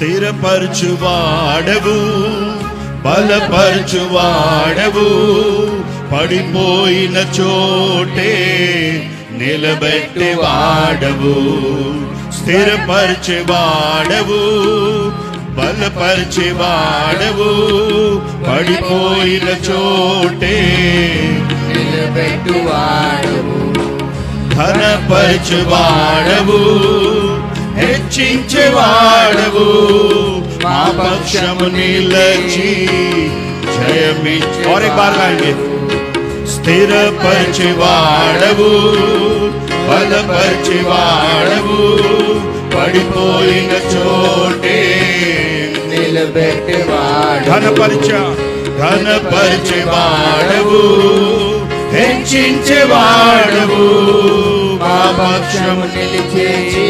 స్థిరపరచువాడవు బలపరచువాడవు. పడిపోయిన చోటే నిలబెట్టేవాడవు స్థిరపరచేవాడవు బలపరచేవాడవు. పడిపోయిన చోటే నిలబెట్టువాడవు ఘనపరచువాడవు. హెచ్చించేవాడవు మా పక్షము నిలచి జయమిచ్చు और एक बार गाएंगे స్థిరపరచువాడవు బలపరచువాడవు పడిపోయిన చోటే నిలబెట్టువాడు ఘనపరచ ఘనపరచువాడవు హెచ్చించేవాడవు మా పక్షము నిలిచేసి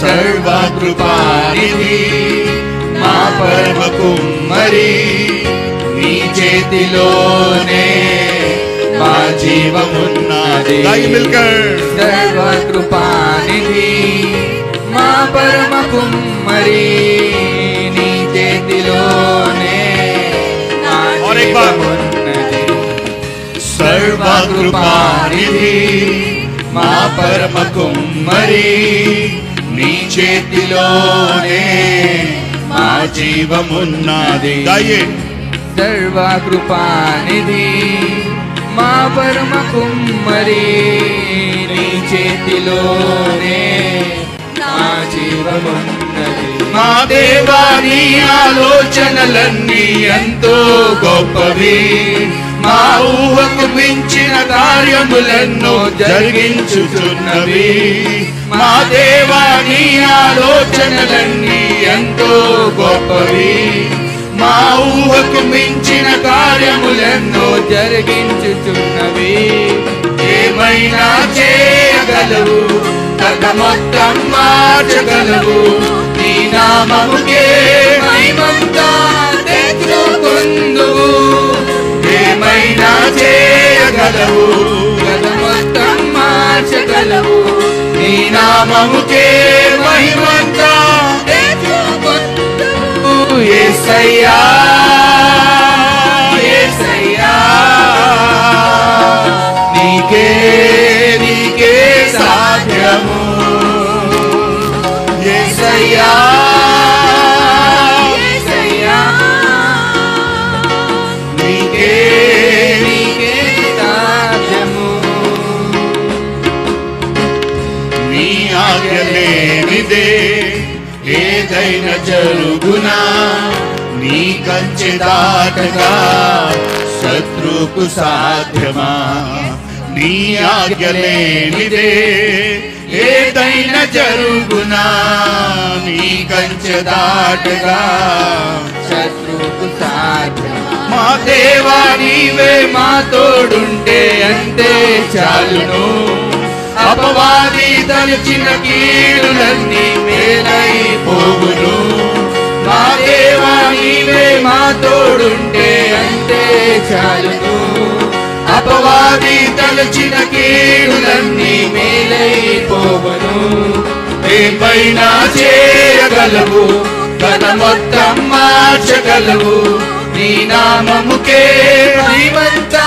సర్వకృపానిధి మా పరమ కుమ్మరి నీ చేతిలోనే మా జీవమున్నది. మా పరమ కుమ్మరి. సర్వకృపానిధి మా పరమ కుమ్మరి నీ చేతిలోనే మా జీవమున్నది సర్వ కృపానిధి మా పరమ కుమ్మరి నీ చేతిలోనే నా జీవమున్నది మా దేవా నీ ఆలోచనలన్నీ ఎంతో గొప్పవి మా ఊహకు మించిన కార్యములెన్నో జరిగించుచున్నవి. మా దేవా నీ ఆలోచనలన్నీ ఎంతో గొప్పవి. మా ఊహకు మించిన కార్యములెన్నో జరిగించుచున్నవి. ఏమైనా చేయగలవు? కథ మొత్తం మార్చగలవు? నీ నామముకే చేయగలవు గత మార్చగలవు. నీ నామముకే మహిమంతా. ఏసయ్యా ఏసయ్యా. నీకే నీకే సాధ్యము. ఏసయ్యా. ఏదైనా జరుగునా? నీ కంచె దాటగా శత్రుకు సాధ్యమా? నీ ఆజ్ఞలేనిదే ఏదైనా జరుగునా? నీ కంచె దాటగా శత్రుకు సాధ్యమా? మా దేవా నీవే మా తోడుంటే అంతే చాలును. అపవాది తలచిన కీడులన్నీ మేలైపోవును మా దేవా నీవే మా తోడుంటే అంతే చాలును. అపవాది తలచిన కీడులన్నీ మేలైపోవును ఏమైనా చేయగలవు తన మొత్తం మార్చగలవు. నీ నామముకే మహిమంతా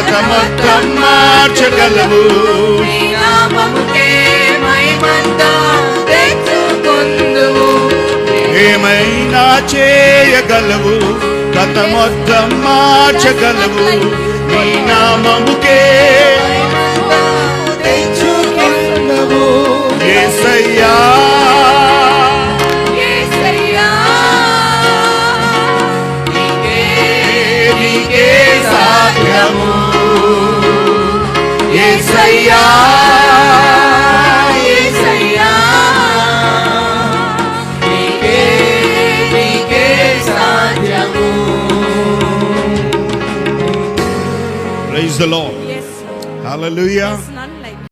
కథ మొత్తం మార్చగలవు ఏమైనా చేయగలవు? కథ మొత్తం మార్చగలవు నీ నామముకే ஏசையா Praise the Lord. Yes, Hallelujah. Yes,